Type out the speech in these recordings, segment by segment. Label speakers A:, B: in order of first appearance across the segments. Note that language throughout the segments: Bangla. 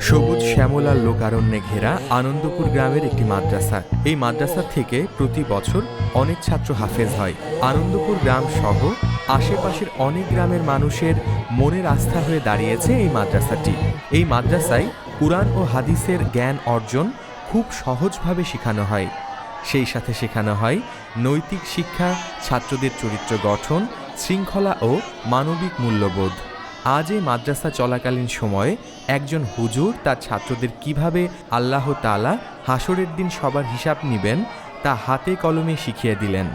A: সবুজ শ্যামলার লোকারণ্যে ঘেরা আনন্দপুর গ্রামের একটি মাদ্রাসা। এই মাদ্রাসা থেকে প্রতি বছর অনেক ছাত্র হাফেজ হয়। আনন্দপুর গ্রাম সহ আশেপাশের অনেক গ্রামের মানুষের মনের আস্থা হয়ে দাঁড়িয়েছে এই মাদ্রাসাটি। এই মাদ্রাসায় কুরআন ও হাদিসের জ্ঞান অর্জন খুব সহজভাবে শেখানো হয়। সেই সাথে শেখানো হয় নৈতিক শিক্ষা, ছাত্রদের চরিত্র গঠন শৃঙ্খলা ও মানবিক মূল্যবোধ। আজ এই মাদ্রাসা চলাকালীন সময়ে একজন হুজুর তার ছাত্রদের কীভাবে আল্লাহ তালা হাসরের দিন সবার হিসাব নেবেন তা হাতে কলমে শিখিয়ে দিলেন।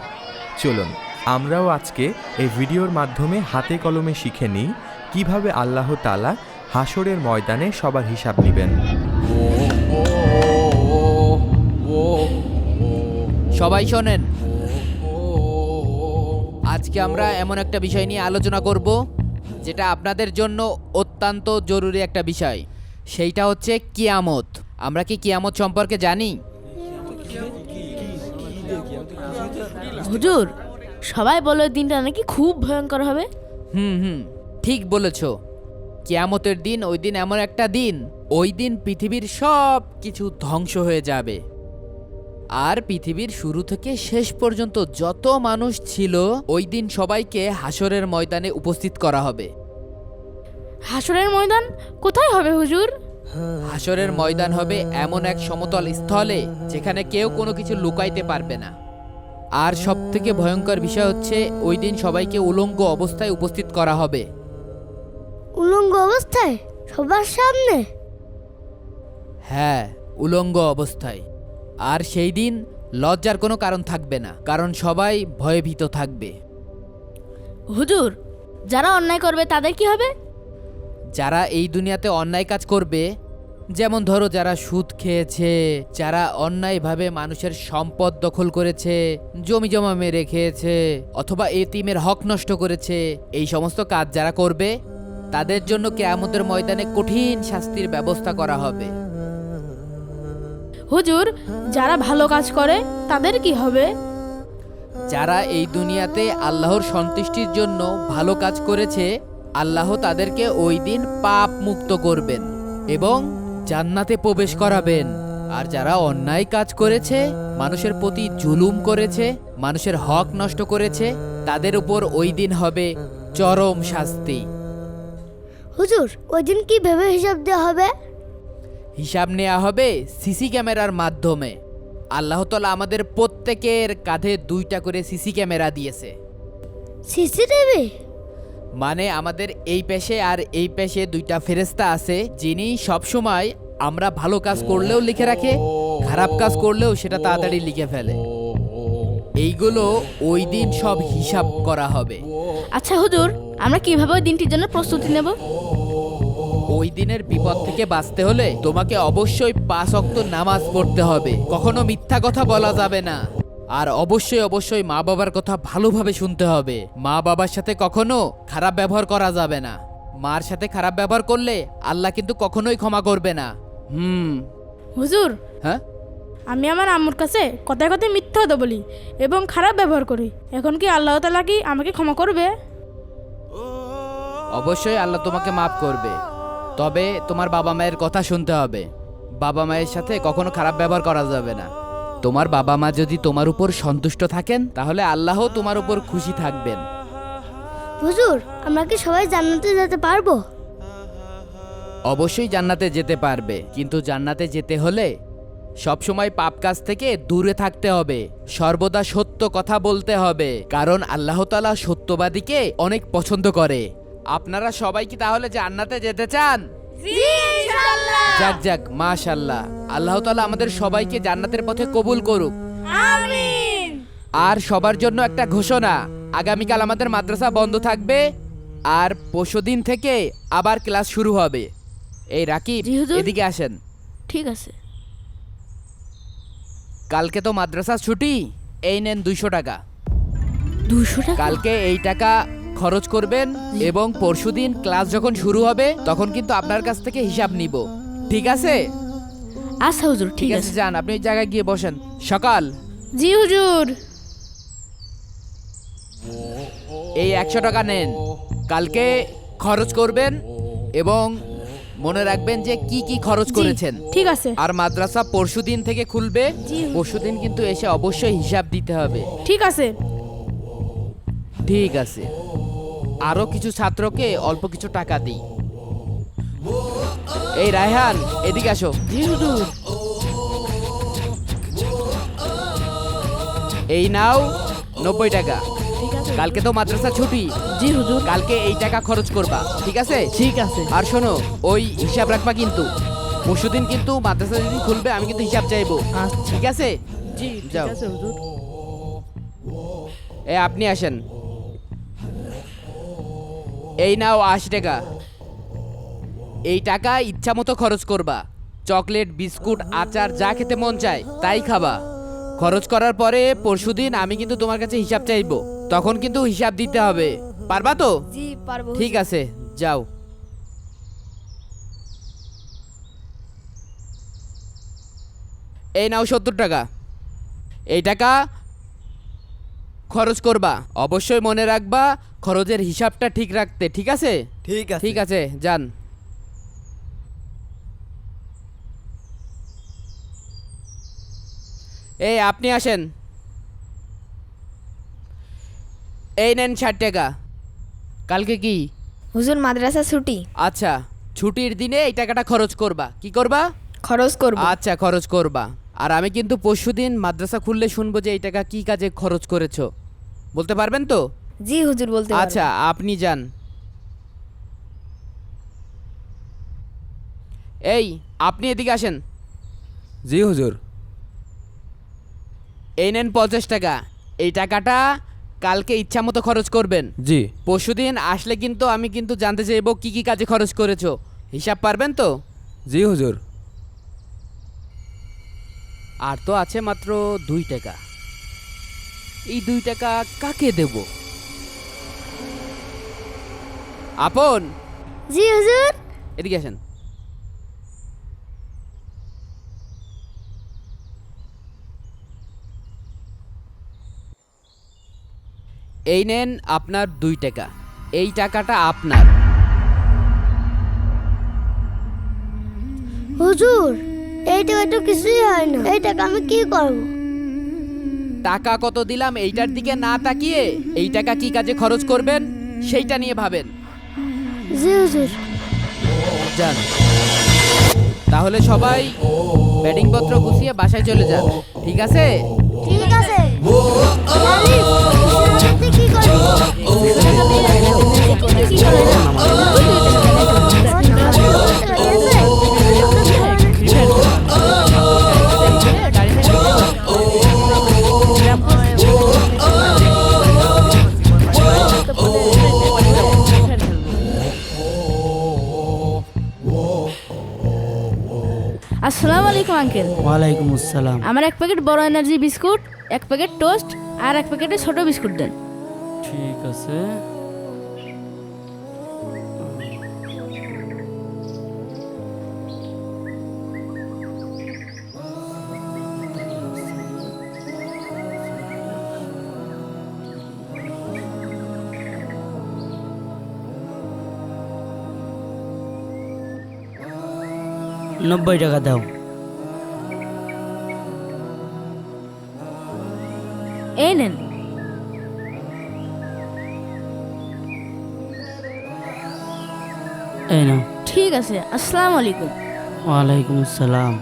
A: চলুন, আমরাও আজকে এই ভিডিওর মাধ্যমে হাতে কলমে শিখে নিই কীভাবে আল্লাহ তালা হাসরের ময়দানে সবার হিসাব নেবেন।
B: সবাই শোনেন। আজকে আমরা এমন একটা বিষয় নিয়ে আলোচনা করব যেটা আপনাদের জন্য অত্যন্ত জরুরি একটা বিষয়। সেইটা হচ্ছে কিয়ামত। আমরা কি কিয়ামত সম্পর্কে জানি?
C: হুজুর সবাই বলে দিনটা নাকি খুব ভয়ঙ্কর হবে।
B: হুম হুম ঠিক বলেছ। কিয়ামতের দিন ওই দিন এমন একটা দিন ওই দিন পৃথিবীর সব কিছু ধ্বংস হয়ে যাবে। আর পৃথিবীর শুরু থেকে শেষ পর্যন্ত যত মানুষ ছিল ওই দিন সবাইকে হাসরের ময়দানে উপস্থিত করা হবে।
C: হাসরের ময়দান? কোথায় হবে হুজুর?
B: হাসরের ময়দান হবে এমন এক সমতল স্থলে যেখানে কেউ কোনো কিছু লুকাইতে পারবে না। আর সব থেকে ভয়ঙ্কর বিষয় হচ্ছে ওই দিন সবাইকে উলঙ্গ অবস্থায় উপস্থিত করা হবে।
D: উলঙ্গ অবস্থায়? সবার সামনে?
B: হ্যাঁ উলঙ্গ অবস্থায়। আর সেই দিন লজ্জার কোনো কারণ থাকবে না কারণ সবাই ভয়ভীত থাকবে।
C: হুজুর যারা অন্যায় করবে তাদের কি হবে?
B: যারা এই দুনিয়াতে অন্যায় কাজ করবে যেমন ধরো যারা সুদ খেয়েছে যারা অন্যায়ভাবে মানুষের সম্পদ দখল করেছে জমি জমা মেরে খেয়েছে অথবা এতিমের হক নষ্ট করেছে এই সমস্ত কাজ যারা করবে তাদের জন্য কেয়ামতের ময়দানে কঠিন শাস্তির ব্যবস্থা করা হবে।
C: হুজুর যারা ভালো কাজ করে তাদের কি হবে?
B: যারা এই দুনিয়াতে আল্লাহর সন্তুষ্টির জন্য ভালো কাজ করেছে আল্লাহ তাদেরকে ওই দিন পাপ মুক্ত করবেন এবং জান্নাতে প্রবেশ করাবেন। আর যারা অন্যায় কাজ করেছে মানুষের প্রতি জুলুম করেছে মানুষের হক নষ্ট করেছে তাদের উপর ওই দিন হবে চরম শাস্তি।
D: হুজুর ওই দিন কি ভেবে হিসাব দেওয়া হবে?
B: হিসাব নেওয়া হবে সিসি ক্যামেরার মাধ্যমে। আল্লাহ তালা আমাদের প্রত্যেকের কাঁধে দুইটা করে সিসি ক্যামেরা দিয়েছে।
D: সিসিটিভি
B: মানে আমাদের এই পেশে আর এই পেশে দুইটা ফেরেস্তা আছে যিনি সবসময় আমরা ভালো কাজ করলেও লিখে রাখে খারাপ কাজ করলেও সেটা তাড়াতাড়ি লিখে ফেলে। এইগুলো ওই দিন সব হিসাব করা হবে।
C: আচ্ছা হুজুর আমরা কীভাবে ওই দিনটির জন্য প্রস্তুতি নেব?
B: ওই দিনের বিপদ থেকে বাঁচতে হলে তোমাকে অবশ্যই পাঁচ অক্ত নামাজ পড়তে হবে। কখনো মিথ্যা কথা বলা যাবে না। আর অবশ্যই অবশ্যই মা বাবার কথা ভালোভাবে শুনতে হবে। মা বাবার সাথে কখনো খারাপ ব্যবহার করা যাবে না। মার সাথে খারাপ ব্যবহার করলে আল্লাহ কিন্তু কখনোই ক্ষমা করবে না। হুম।
C: হুজুর।
B: হ্যাঁ?
C: আমি আমার আম্মুর কাছে কথায় কথায় মিথ্যা কথা বলি এবং খারাপ ব্যবহার করি। এখন কি আল্লাহ তালা কি আমাকে ক্ষমা করবে?
B: অবশ্যই আল্লাহ তোমাকে মাফ করবে। তবে তোমার বাবা মায়ের কথা শুনতে হবে। বাবা মায়ের সাথে কখনো খারাপ ব্যবহার করা যাবে না। তোমার বাবা মা যদি তোমার উপর সন্তুষ্ট থাকেন তাহলে আল্লাহ তোমার উপর খুশি থাকবেন।
D: হুজুর আমরা কি সবাই জান্নাতে যেতে পারব?
B: অবশ্যই জান্নাতে যেতে পারবে কিন্তু জান্নাতে যেতে হলে সবসময় পাপ কাজ থেকে দূরে থাকতে হবে। সর্বদা সত্য কথা বলতে হবে কারণ আল্লাহ তালা সত্যবাদীকে অনেক পছন্দ করে। আপনারা সবাই কি তাহলে জান্নাতে যেতে চান? যাক যাক মাশাল্লাহ আল্লাহ তালা আমাদের সবাইকে জান্নাতের পথে কবুল করুক। আর সবার জন্য একটা ঘোষণা আগামীকাল আমাদের মাদ্রাসা বন্ধ থাকবে আর পরশুদিন থেকে আবার ক্লাস শুরু হবে। এই রাকিব
C: জি হুজুর।
B: এদিকে আসেন।
C: ঠিক আছে।
B: কালকে তো মাদ্রাসা ছুটি এই নেন দুইশো টাকা।
C: দুশো টাকা?
B: কালকে এই টাকা খরচ করবেন এবং পরশুদিন ক্লাস যখন শুরু হবে তখন কিন্তু আপনার কাছ থেকে হিসাব নিব। ঠিক আছে?
C: আচ্ছা হুজুর
B: ঠিক আছে যান আপনি ওই জায়গায় গিয়ে বসেন। সকাল।
C: জি হুজুর।
B: এই একশো টাকা নেন। কালকে খরচ করবেন এবং মনে রাখবেন যে কি কি খরচ
C: জি,
B: করেছেন।
C: ঠিক আছে।
B: আর মাদ্রাসা পরশুদিন থেকে খুলবে পরশুদিন কিন্তু এসে অবশ্যই হিসাব দিতে হবে।
C: ঠিক আছে।
B: ঠিক আছে। আরও কিছু ছাত্রকে অল্প কিছু টাকা দিই। এই রায়হান এদিকে আসো। এই নাও নব্বই টাকা। কালকে তো মাদ্রাসা ছুটি।
C: জি হুজুর।
B: কালকে এই টাকা খরচ করবা ঠিক আছে?
C: ঠিক আছে।
B: আর শোনো ওই হিসাব রাখবা কিন্তু। পরশুদিন কিন্তু মাদ্রাসা যেদিন খুলবে আমি কিন্তু হিসাব চাইব।
C: আচ্ছা।
B: ঠিক আছে?
C: জি
B: যাও। এ আপনি আসেন। এই নাও আশি টাকা। এই টাকা ইচ্ছা মতো খরচ করবা। চকলেট বিস্কুট আচার যা খেতে মন চায় তাই খাবা। খরচ করার পরে পরশুদিন আমি কিন্তু তোমার কাছে হিসাব চাইব। তখন কিন্তু হিসাব দিতে হবে। পারবা তো?
D: জি পারব।
B: ঠিক আছে যাও। এই নাও সত্তর টাকা। এই টাকা খরচ করবা। অবশ্যই মনে রাখবা খরচের হিসাবটা ঠিক রাখতে ঠিক আছে?
E: ঠিক আছে।
B: ঠিক আছে যান। এই আপনি আসেন। এই নেন ষাট টাকা। কালকে কি?
F: হুজুর মাদ্রাসা ছুটি।
B: আচ্ছা ছুটির দিনে এই টাকাটা খরচ করবা। কি করবা?
F: খরচ করব।
B: আচ্ছা খরচ করবা। আর আমি কিন্তু পরশুদিন মাদ্রাসা খুললে শুনব যে এই টাকা কি কাজে খরচ করেছ। বলতে পারবেন তো?
F: জি হুজুর বলতে পারব।
B: আচ্ছা আপনি যান। এই আপনি এদিকে আসেন।
E: জি হুজুর।
B: এই নেন পঞ্চাশ টাকা। এই টাকাটা কালকে ইচ্ছা মতো খরচ করবেন।
E: জি।
B: পরশুদিন আসলে কিন্তু আমি কিন্তু জানতে চাইব কি কি কাজে খরচ করেছ। হিসাব পারবেন তো?
E: জি হুজুর।
B: আর তো আছে মাত্র দুই টাকা। এই দুই টাকা কাকে দেব? আপন?
D: জি হুজুর।
B: এদিকে আসেন। এই নেন আপনার দুই টাকা। এই টাকাটা আপনার।
D: হুজুর এই টাকা তো কিছুই হয় না। এই টাকা আমি কি করব?
B: টাকা কত দিলাম এইটার দিকে না তাকিয়ে এই টাকা কি কাজে খরচ করবেন সেইটা নিয়ে ভাবেন
D: জি হুজুর
B: যান তাহলে সবাই ব্যাটিং পত্র গুছিয়ে বাসায় চলে যান ঠিক আছে
D: ঠিক আছে কি
C: আসসালামু আলাইকুম আঙ্কেল।
G: ওয়ালাইকুম আসসালাম।
C: আমার এক প্যাকেট বড় এনার্জি বিস্কুট এক প্যাকেট টোস্ট আর এক প্যাকেটে ছোট বিস্কুট দেন।
G: ঠিক আছে। নব্বই টাকা দাও।
C: এই নেন
G: এই নাও
C: ঠিক আছে আসসালামু আলাইকুম
G: ওয়ালাইকুম আসসালাম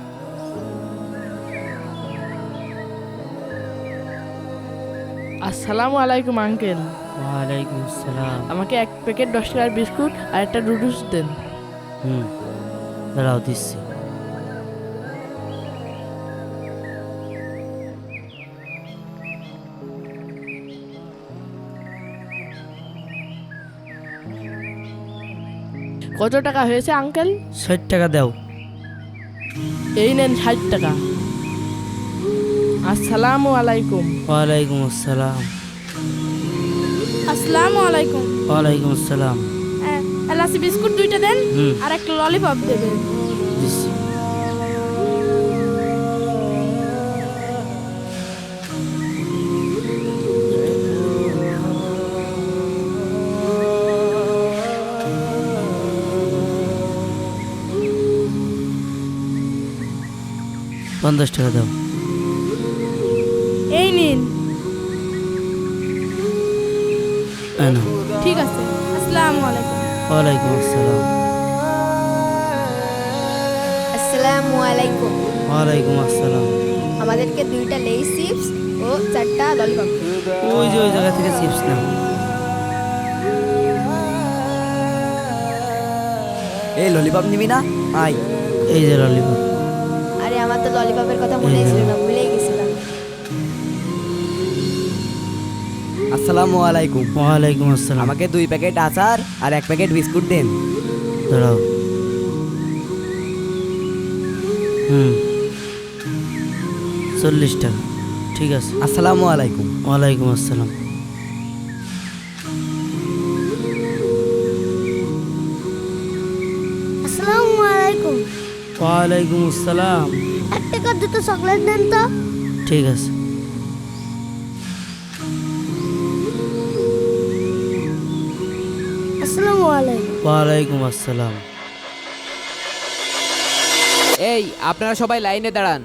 H: আসসালামু আলাইকুম আঙ্কেল
G: ওয়ালাইকুম আসসালাম
H: আমাকে এক প্যাকেট দশ টাকার বিস্কুট আর একটা নুডলস দেন।
G: হুম দাঁড়াও দিচ্ছি।
H: কত টাকা হয়েছে আঙ্কেল?
G: ষাট টাকা দাও।
H: এই নেন ষাট টাকা। আসসালামু আলাইকুম।
G: ওয়ালাইকুম আসসালাম।
C: আসসালামু আলাইকুম।
G: ওয়ালাইকুম আসসালাম।
C: এলাসি বিস্কুট দুইটা দেন আর একটা ললিপপ দেবেন।
G: পঞ্চাশ টাকা দাও।
C: এই নিন। ঠিক আছে। আসসালামু আলাইকুম।
G: ওয়ালাইকুম আসসালাম।
F: আসসালামু আলাইকুম।
G: ওয়ালাইকুম আসসালাম।
F: আমাদেরকে দুইটা লেই চিপস ও চারটা ললিপপ
G: ওই যে ওই জায়গা থেকে চিপস নাও।
E: এই ললিপপ নিবি না? আই
G: এই যে ললিপপ
F: ললিপপের কথা মনে ছিল না ভুলেই গেছিলাম।
E: আসসালামু আলাইকুম।
G: ওয়ালাইকুম আসসালাম।
E: আমাকে দুই প্যাকেট আচার আর এক প্যাকেট বিস্কুট দেন।
G: দাঁড়াও। হুম। চল্লিশ টাকা ঠিক আছে।
E: আসসালামু আলাইকুম।
G: ওয়ালাইকুম আসসালাম।
D: আসসালামু আলাইকুম।
G: ওয়ালাইকুম আসসালাম।
D: এক টাকার দুটো চকলেট দেন তো।
G: ঠিক আছে।
D: আসসালামু আলাইকুম।
G: ওয়ালাইকুম আসসালাম।
B: এই আপনারা সবাই লাইনে দাঁড়ান।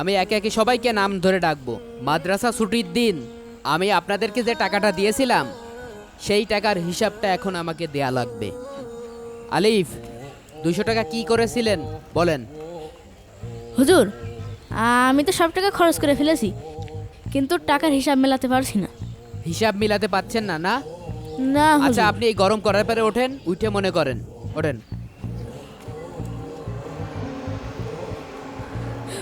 B: আমি একে একে সবাইকে নাম ধরে ডাকবো। মাদ্রাসা ছুটির দিন। আমি আপনাদেরকে যে টাকাটা দিয়েছিলাম সেই টাকার হিসাবটা এখন আমাকে দেয়া লাগবে। আলিফ দুইশো টাকা কি করেছিলেন? বলেন।
C: হুজুর আমি তো সব টাকা খরচ করে ফেলেছি কিন্তু টাকার হিসাব মেলাতে পারছি না।
B: হিসাব মিলাতে পাচ্ছেন না না?
C: না
B: আচ্ছা
C: হুজুর
B: আপনি এই গরম করার পরে ওঠেন উঠে মনে করেন ওঠেন।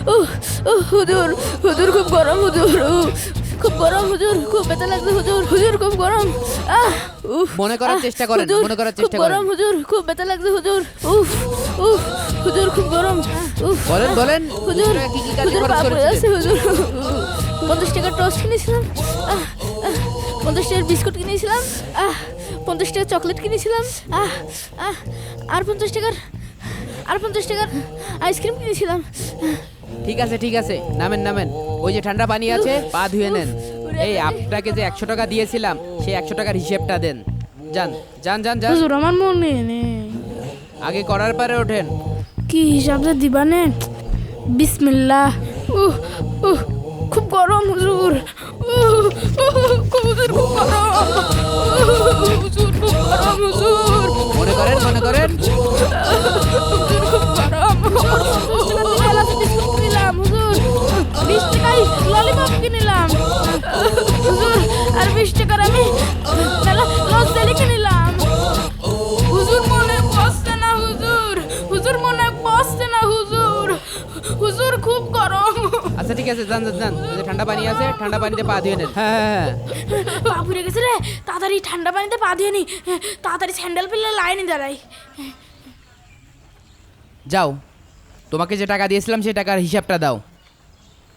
C: উহ, উহ, হুজুর হুজুর খুব গরম হুজুর উহ, খুব গরম হুজুর খুব ব্যথা লাগছে হুজুর হুজুর খুব গরম আহ
B: মনে করার
C: আহ,
B: চেষ্টা করেন,
C: হুজুর,
B: মনে করার
C: খুব
B: চেষ্টা করেন।
C: গরম হুজুর খুব ব্যথা লাগছে হুজুর উফ উফ হুজুর খুব গরম। উফ।
B: বলেন বলেন।
C: হুজুর
B: কি কি কাজে
C: হুজুর
B: খরচ
C: বাপ হয়ে আছে হুজুর। পঞ্চাশ টাকার টোস্ট কিনেছিলাম। আহ, আহ, পঞ্চাশ টাকার বিস্কুট কিনেছিলাম। আহ পঞ্চাশ টাকার চকলেট কিনেছিলাম। আহ আহ আর পঞ্চাশ টাকার আর পঞ্চাশ টাকার আইসক্রিম কিনেছিলাম।
B: ঠিক আছে ঠিক আছে। নামেন নামেন। ওই যে ঠান্ডা পানি আছে পা ধুয়ে নেন। এই আপনাকে যে একশো টাকা দিয়েছিলাম সেই একশো টাকার হিসেবটা দেন। যান যান যান যান।
C: হুজুর আমার মনে নেই।
B: আগে করার পরে ওঠেন।
C: কি হিসাবে দিবানে? বিসমিল্লাহ। উহ উহ খুব গরম হুজুর। হুজুর খুব গরম। হুজুর খুব গরম হুজুর।
B: মনে করেন মনে করেন?
C: হুজুর খুব গরম।
B: ঠিক আছে যান যান যান। ওই যে ঠান্ডা পানি আছে ঠান্ডা পানিতে পা ধুয়ে নেন। হ্যাঁ হ্যাঁ হ্যাঁ।
C: পা পুড়ে গেছে রে। তাড়াতাড়ি ঠান্ডা পানিতে পা দিয়ে নি। তাড়াতাড়ি স্যান্ডেল ফেললে লাইনে দাঁড়াই।
B: যাও। তোমাকে যে টাকা দিয়েছিলাম সেই টাকার হিসাবটা দাও।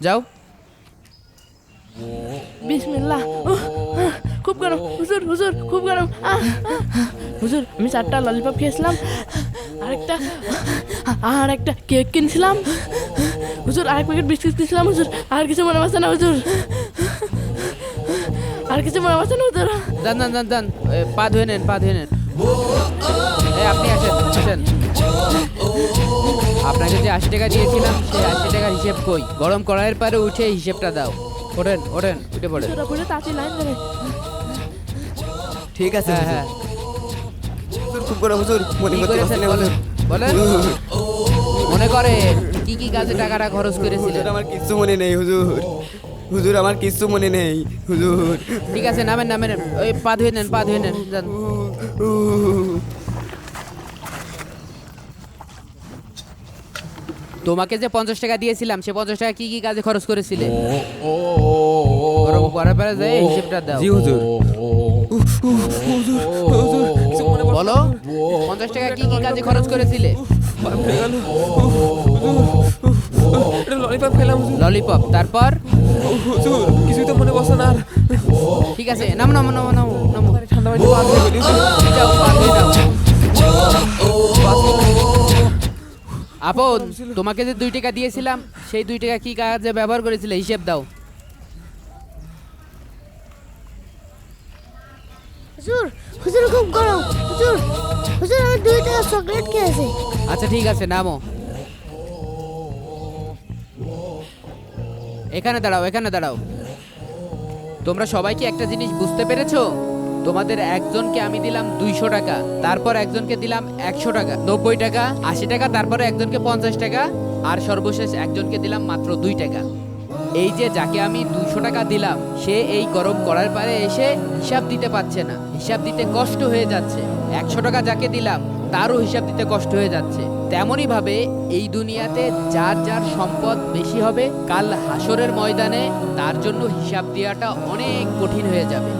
B: যাও।
H: বিসমিল্লাহ। খুব গরম। হুজুর হুজুর খুব গরম। হুজুর আমি চারটা ললিপপ খেয়েছিলাম। আরেকটা আর একটা কেক কিনছিলাম। হুজুর আরেক প্যাকেট বিস্কিট কিনছিলাম হুজুর। আর কিছু মনে পড়ছে না হুজুর। আর কিছু মনে পড়ছে না হুজুর।
B: দান দান দান দান। পা ধুয়ে নেন পা ধুয়ে নেন। এই আপনি আসেন আসেন। আপনাকে যে আশি টাকা দিয়েছিলাম সেই আশি টাকার হিসেব কই? গরম করার পরে উঠে হিসেবটা দাও। ওঠেন ওঠেন উঠে পড়েন।
H: হুজুর আপনি তাড়াতাড়ি লাইন ধরে।
E: ঠিক আছে
B: হ্যাঁ হ্যাঁ।
E: হুজুর খুব করে হুজুর। মনে
B: কি কি কি কাজে টাকাটা খরচ করেছিলেন
E: আমার কিচ্ছু মনে নেই হুজুর। হুজুর আমার কিচ্ছু মনে নেই হুজুর।
B: ঠিক আছে নামেন নামেন ওই পা ধুয়ে নেন পা ধুয়ে নেন যান। তোমাকে যে পঞ্চাশ টাকা দিয়েছিলাম সে পঞ্চাশ টাকা কি কি কাজে খরচ করেছিলে? গরম করার পরে যায় হিসেবটা দাও।
E: জি হুজুর। হুজুর কিছু পড়ছে
B: বলো পঞ্চাশ টাকা কি কি কাজে খরচ করেছিলে?
E: ললিপপ খেলাম
B: ললিপপ তারপর?
E: হুজুর কিছুই তো মনে বসে না
B: ঠিক আছে, নামো নামো নামো নামো নামো।
E: ঠান্ডা।
B: আপন, তোমাকে যে দুই টাকা দিয়েছিলাম, সেই দুই টাকা কি কাজে ব্যবহার করেছিলে? হিসেব দাও।
D: হুজুর হুজুর, খুব গরম। চকলেট
B: আচ্ছা ঠিক আছে, নামো। এখানে দাঁড়াও এখানে দাঁড়াও। তোমরা সবাই কি একটা জিনিস বুঝতে পেরেছ? তোমাদের একজনকে আমি দিলাম দুইশো টাকা, তারপর একজনকে দিলাম একশো টাকা, নব্বই টাকা, আশি টাকা, তারপরে একজনকে পঞ্চাশ টাকা, আর সর্বশেষ একজনকে দিলাম মাত্র দুই টাকা। এই যে যাকে আমি দুইশো টাকা দিলাম, সে এই গরম করার পারে এসে হিসাব দিতে পারছে না। হিসাব দিতে কষ্ট হয়ে যাচ্ছে। একশো টাকা যাকে দিলাম, তারও হিসাব দিতে কষ্ট হয়ে যাচ্ছে। তেমনই ভাবে এই দুনিয়াতে যার যার সম্পদ বেশি হবে, কাল হাসরের ময়দানে তার জন্য হিসাব দেওয়াটা অনেক কঠিন হয়ে যাবে।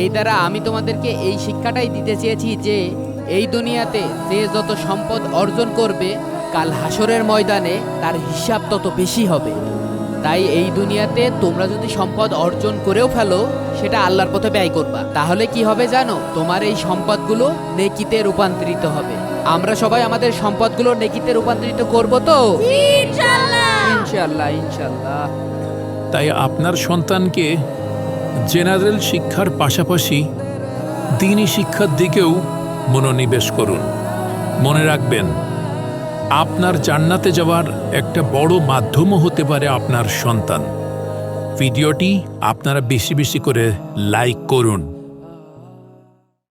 B: এই দ্বারা আমি তোমাদেরকে এই শিক্ষাটাই দিতে চেয়েছি যে, এই দুনিয়াতে যে যত সম্পদ অর্জন করবে, কাল হাসরের ময়দানে তার হিসাব তত বেশি হবে। তাই এই দুনিয়াতে তোমরা যদি সম্পদ অর্জন করেও ফেলো সেটা আল্লাহর পথে ব্যয় করবা। তাহলে কি হবে জানো? তোমার এই সম্পদগুলো নেকিতে রূপান্তরিত হবে। আমরা সবাই আমাদের সম্পদগুলো নেকিতে রূপান্তরিত করব তো? ইনশাল্লাহ ইনশাল্লাহ
I: তাই আপনার সন্তানকে জেনারেল শিক্ষার পাশাপাশি দিনই শিক্ষার দিকেও মনোনিবেশ করুন। মনে রাখবেন আপনার জান্নাতে যাওয়ার একটা বড় মাধ্যমও হতে পারে আপনার সন্তান। ভিডিওটি আপনারা বেশি বেশি করে লাইক করুন।